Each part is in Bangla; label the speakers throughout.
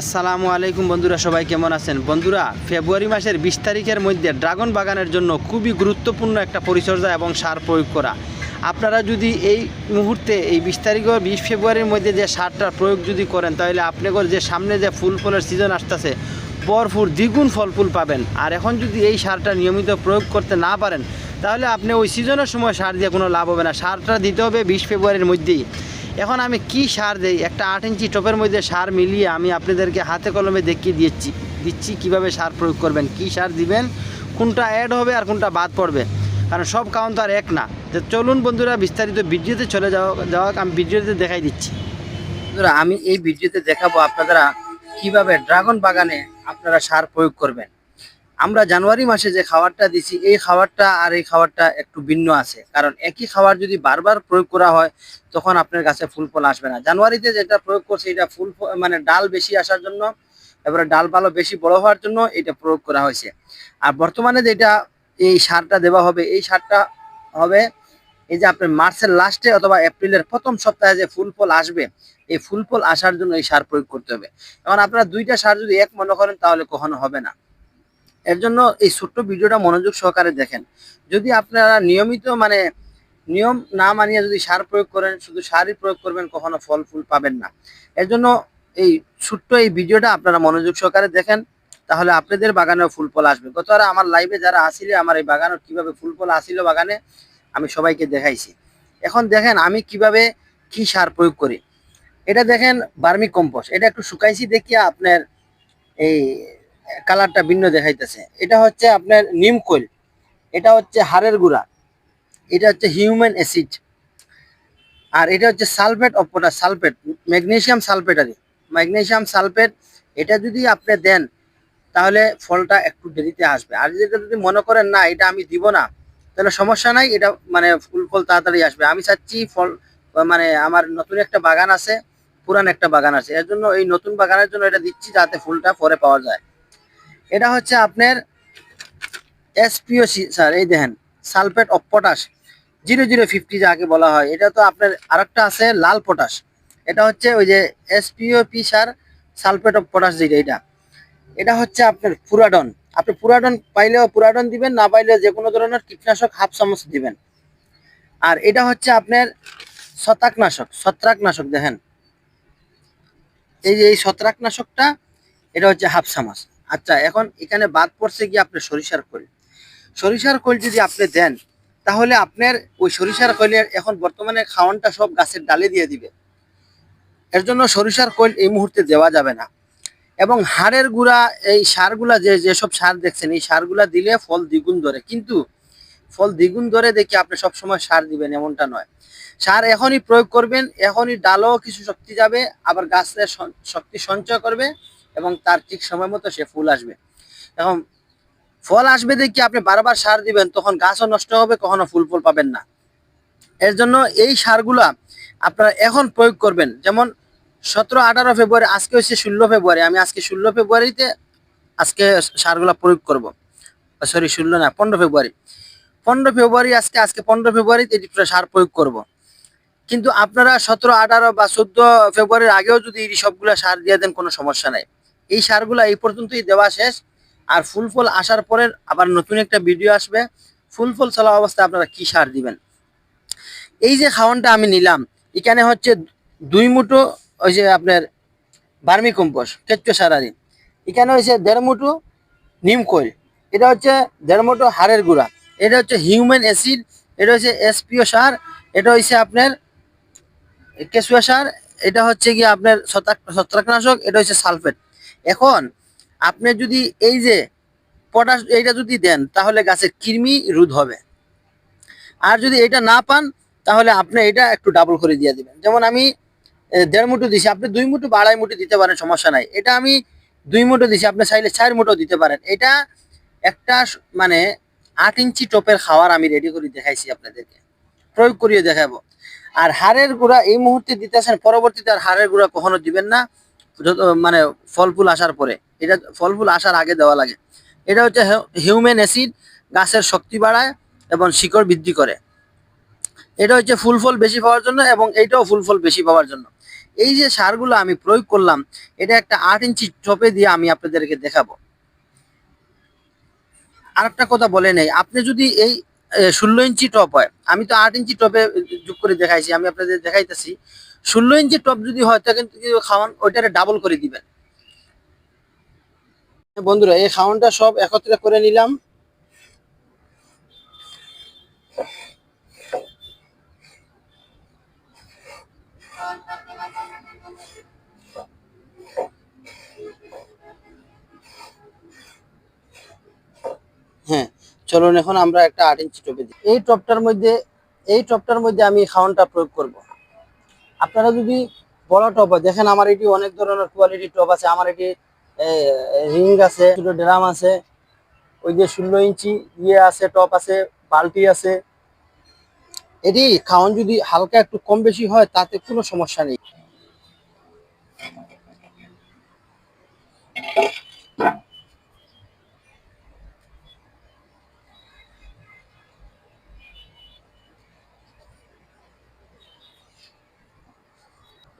Speaker 1: আসসালামু আলাইকুম বন্ধুরা, সবাই কেমন আছেন? বন্ধুরা, ফেব্রুয়ারি মাসের বিশ তারিখের মধ্যে ড্রাগন বাগানের জন্য খুবই গুরুত্বপূর্ণ একটা পরিচর্যা এবং সার প্রয়োগ করা। আপনারা যদি এই মুহূর্তে, এই বিশ তারিখ বিশ ফেব্রুয়ারির মধ্যে যে সারটার প্রয়োগ যদি করেন, তাহলে আপনাদের যে সামনে যে ফুল ফলের সিজন আসতেছে, ভরপুর দ্বিগুণ ফল ফুল পাবেন। আর এখন যদি এই সারটা নিয়মিত প্রয়োগ করতে না পারেন, তাহলে আপনি ওই সিজনের সময় সার দিয়ে কোনো লাভ হবে না। সারটা দিতে হবে বিশ ফেব্রুয়ারির মধ্যেই। এখন আমি কি সার দেই? একটা আট ইঞ্চি টপের মধ্যে সার মিলিয়ে আমি আপনাদেরকে হাতে কলমে দেখিয়ে দিচ্ছি দিচ্ছি কীভাবে সার প্রয়োগ করবেন, কি সার দিবেন, কোনটা অ্যাড হবে আর কোনটা বাদ পড়বে। কারণ সব কাউন্ট তো আর এক না। তো চলুন বন্ধুরা, বিস্তারিত ভিডিওতে চলে যাওয়া যাওয়া আমি ভিডিওতে দেখাই দিচ্ছি। বন্ধুরা, আমি এই ভিডিওতে দেখাবো আপনারা কীভাবে ড্রাগন বাগানে আপনারা সার প্রয়োগ করবেন। আমরা জানুয়ারি মাসে যে খাবারটা দিছি, এই খাবারটা আর এই খাবারটা একটু ভিন্ন আছে। কারণ একই খাবার যদি বারবার প্রয়োগ করা হয়, তখন আপনার কাছে ফুল ফল আসবে না। জানুয়ারিতে যেটা প্রয়োগ করছে, এটা ফুল মানে ডাল বেশি আসার জন্য, এবারে ডাল ভালো বেশি বড় হওয়ার জন্য এটা প্রয়োগ করা হয়েছে। আর বর্তমানে যেটা এই সারটা দেওয়া হবে, এই সারটা হবে এই যে আপনার মার্চের লাস্টে অথবা এপ্রিলের প্রথম সপ্তাহে যে ফুল ফল আসবে, এই ফুল ফল আসার জন্য এই সার প্রয়োগ করতে হবে। এখন আপনারা দুইটা সার যদি এক মনে করেন, তাহলে কখনো হবে না। এর জন্য এই ছোট্ট ভিডিওটা মনোযোগ সহকারে দেখেন। যদি আপনারা নিয়মিত মানে নিয়ম না মানিয়ে যদি সার প্রয়োগ করেন, শুধু সারই প্রয়োগ করবেন, কখনো ফল, ফুল পাবেন না। এর জন্য এই ছোট্ট এই ভিডিওটা আপনারা মনোযোগ সহকারে দেখেন, তাহলে আপনাদের বাগানেও ফুল ফল আসবে। গতবার আমার লাইভে যারা আসিলে, আমার এই বাগানে কীভাবে ফুল ফল আসিল বাগানে, আমি সবাইকে দেখাইছি। এখন দেখেন আমি কীভাবে কি সার প্রয়োগ করি। এটা দেখেন বার্মি কম্পোস্ট। এটা একটু শুকাইছি দেখিয়া আপনার এই কালারটা ভিন্ন দেখাইতেছে। এটা হচ্ছে আপনার নিম কোয়েল। এটা হচ্ছে হাড়ের গুঁড়া। এটা হচ্ছে হিউম্যান অ্যাসিড। আর এটা হচ্ছে sulphate of potash, sulphate, magnesium sulphate R magnesium sulphate, এটা যদি আপনি দেন, তাহলে ফলটা একটু দেরিতে আসবে। আর যেটা যদি মনে করেন, না, এটা আমি দিব না, তাহলে সমস্যা নাই, এটা মানে ফুল ফল তাড়াতাড়ি আসবে। আমি চাচ্ছি ফল মানে আমার নতুন একটা বাগান আছে, পুরান একটা বাগান আছে। এর জন্য এই নতুন বাগানের জন্য এটা দিচ্ছি, যাতে ফুলটা পরে পাওয়া যায়। এটা হচ্ছে আপনার এসপিওসি স্যার এই দেখেন, sulphate of potash zero zero fifty যাকে বলা হয়। এটা তো আপনার আরেকটা আছে, লাল পটাশ এটা হচ্ছে ওই যে এসপিওপি সার সালফেট অফ পটাশ যেটা, এটা। এটা হচ্ছে আপনার পুরাডন। আপনি পুরাডন পাইলেও পুরাডন দিবেন, না পাইলে যে কোনো ধরনের কীটনাশক হাফ চামচ দিবেন। আর এটা হচ্ছে আপনার ছত্রাকনাশক ছত্রাকনাশক দেখেন। এই যে এই ছত্রাকনাশকটা, এটা হচ্ছে হাফ চামচ। আচ্ছা এখন এখানে বাদ পড়ছে কি আপনার সরিষার খোল? সরিষার খোল যদি আপনি দেন, তাহলে আপনার ওই সরিষার খোলের এখন বর্তমানে খাওয়ানটা সব গাছের ডালে দিয়ে দিবে। এর জন্য সরিষার খোল এই মুহূর্তে দেওয়া যাবে না। এবং হাড়ের গুঁড়া, এই সারগুলা যে যেসব সার দেখছেন, এই সারগুলা দিলে ফল দ্বিগুণ ধরে। কিন্তু ফল দ্বিগুণ ধরে দেখি আপনি সবসময় সার দিবেন এমনটা নয়। সার এখনই প্রয়োগ করবেন, এখনই ডালও কিছু শক্তি যাবে, আবার গাছের শক্তি সঞ্চয় করবে এবং তার ঠিক সময় মতো সে ফুল আসবে। এখন ফল আসবে দেখি আপনি বারবার সার দিবেন, তখন গাছও নষ্ট হবে, কখনো ফুল ফল পাবেন না। এর জন্য এই সারগুলা আপনারা এখন প্রয়োগ করবেন। যেমন সতেরো, আঠারো ফেব্রুয়ারি, আজকে হচ্ছে ষোলো ফেব্রুয়ারি, আমি আজকে ষোলো ফেব্রুয়ারিতে আজকে সারগুলা প্রয়োগ করব। সরি ষোলো না, পনেরো ফেব্রুয়ারি। পনেরো ফেব্রুয়ারি আজকে আজকে পনেরো ফেব্রুয়ারিতে এটি সার প্রয়োগ করব। কিন্তু আপনারা সতেরো, আঠারো বা চোদ্দ ফেব্রুয়ারির আগেও যদি এই সবগুলা সার দিয়ে দেন, কোনো সমস্যা নাই। এই সারগুলা এই পর্যন্তই দেওয়া শেষ। আর ফুল ফল আসার পরে আবার নতুন একটা ভিডিও আসবে। ফুল ফল চলা অবস্থায় আপনারা কি সার দিবেন? এই যে খাওয়ানটা আমি নিলাম, এখানে হচ্ছে দুই মুঠো ওই যে আপনার বার্মি কম্পোস্ট, কেঁচো সারারি এখানে হচ্ছে দেড় মুঠো নিম কয়েল এটা হচ্ছে দেড় মুঠো হাড়ের গুঁড়া। এটা হচ্ছে হিউম্যান অ্যাসিড, এটা হচ্ছে এসপিও সার, এটা হচ্ছে আপনার কেঁচুয়া সার, এটা হচ্ছে কি আপনার ছত্রাক ছত্রাকনাশক, এটা হচ্ছে সালফেট। এখন আপনি যদি এই যে পটাশ এইটা যদি দেন, তাহলে গাছের কৃমি রোধ হবে। আর যদি এটা না পান, তাহলে আপনি এটা একটু ডাবল করে দিয়ে দিবেন। যেমন আমি দেড় মুঠো দিছি, আপনি দুই মুঠো বা আড়াই মুঠো দিতে পারেন, সমস্যা নাই। এটা আমি দুই মুঠো দিছি, আপনি চাইলে চার মুঠো দিতে পারেন। এটা একটা মানে আট ইঞ্চি টপের খাওয়ার আমি রেডি করে দেখাইছি আপনাদেরকে। প্রয়োগ করিয়ে দেখাবো। আর হাড়ের গুঁড়া এই মুহূর্তে দিতেছেন, পরবর্তীতে আর হাড়ের গুঁড়া কখনো দিবেন না। মানে ফল ফুল আসার পরে, এটা ফল ফুল আসার আগে দেওয়া লাগে। এটা হচ্ছে হিউম্যান অ্যাসিড গাছের শক্তি বাড়ায় এবং শিকড় বৃদ্ধি করে। এটা হচ্ছে ফুল ফল বেশি পাওয়ার জন্য এবং এইটাও ফুল ফল বেশি পাওয়ার জন্য। এই যে সারগুলো আমি প্রয়োগ করলাম, এটা একটা আট ইঞ্চি টপে দিয়ে আমি আপনাদেরকে দেখাবো। আর একটা কথা বলে নেই, আপনি যদি এই ষোলো ইঞ্চি টপ হয়, আমি তো আট ইঞ্চি টপে যোগ করে দেখাইছি, আমি আপনাদের দেখাইতেছি ষোলো ইঞ্চি টপ যদি হয় তা কিন্তু খাওয়ান, ওইটারে ডাবল করে দিবেন। বন্ধুরা, এই খাওয়ানটা সব একত্রে করে নিলাম। হ্যাঁ চলুন এখন আমরা একটা আট ইঞ্চি টপে দিই। এই টপটার মধ্যে, এই টপটার মধ্যে আমি খাওয়ানটা প্রয়োগ করব। আপনারা যদি বড় টপ হয়, দেখেন আমার এটি অনেক ধরনের কোয়ালিটির টপ আছে, আমার এটি রিং আছে ছোটো ড্রাম আছে, ওই যে ষোলো ইঞ্চি ইয়ে আছে টপ আছে, বালতি আছে। এটি খাওয়ান যদি হালকা একটু কম বেশি হয়, তাতে কোনো সমস্যা নেই।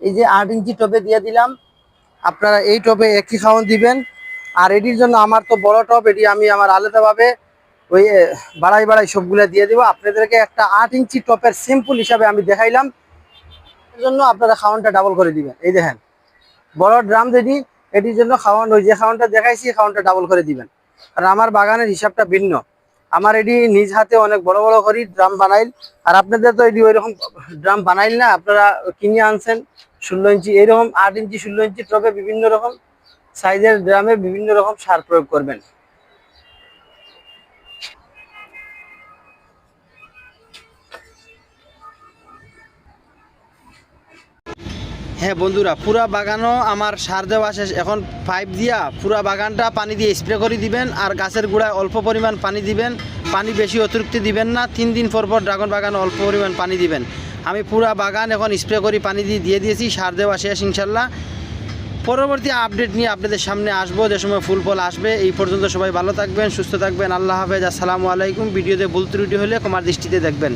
Speaker 1: এই যে আট ইঞ্চি টপে দিয়ে দিলাম। আপনারা এই টপে একই খাওয়ান দিবেন। আর এটির জন্য আমার তো বড় টপ এটি আমি আমার আলাদাভাবে ওই বাড়াই বাড়াই সবগুলো দিয়ে দিব। আপনাদেরকে একটা আট ইঞ্চি টপের সিম্পল হিসাবে আমি দেখাইলাম। এর জন্য আপনারা খাওয়ানটা ডাবল করে দিবেন। এই দেখেন, বড় ড্রাম যেটি এটির জন্য খাওয়ান ওই যে খাওয়ানটা দেখাইছি খাওয়ানটা ডাবল করে দিবেন। আর আমার বাগানের হিসাবটা ভিন্ন। আমার এটি নিজ হাতে অনেক বড় বড় করি, ড্রাম বানাইল। আর আপনাদের তো এটি ওইরকম ড্রাম বানাইল না, আপনারা কিনে আনছেন ষোলো ইঞ্চি। এইরকম আট ইঞ্চি, ষোলো ইঞ্চি ট্রপে বিভিন্ন রকম সাইজের ড্রামে বিভিন্ন রকম সার প্রয়োগ করবেন। হ্যাঁ বন্ধুরা, পুরা বাগানও আমার সার দেওয়া শেষ। এখন পাইপ দিয়া পুরা বাগানটা পানি দিয়ে স্প্রে করে দিবেন আর গাছের গোড়ায় অল্প পরিমাণ পানি দিবেন। পানি বেশি অতিরিক্ত দিবেন না, তিন দিন পর পর ড্রাগন বাগান অল্প পরিমাণ পানি দিবেন। আমি পুরা বাগান এখন স্প্রে করে পানি দিয়ে দিয়ে দিয়েছি, সার দেওয়া শেষ ইনশাল্লাহ। পরবর্তী আপডেট নিয়ে আপনাদের সামনে আসব, যে সময় ফুল ফল আসবে। এই পর্যন্ত সবাই ভালো থাকবেন, সুস্থ থাকবেন। আল্লাহ হাফেজ, আসসালামু আলাইকুম। ভিডিওতে ভুল ত্রুটি হলে কমার দৃষ্টিতে দেখবেন।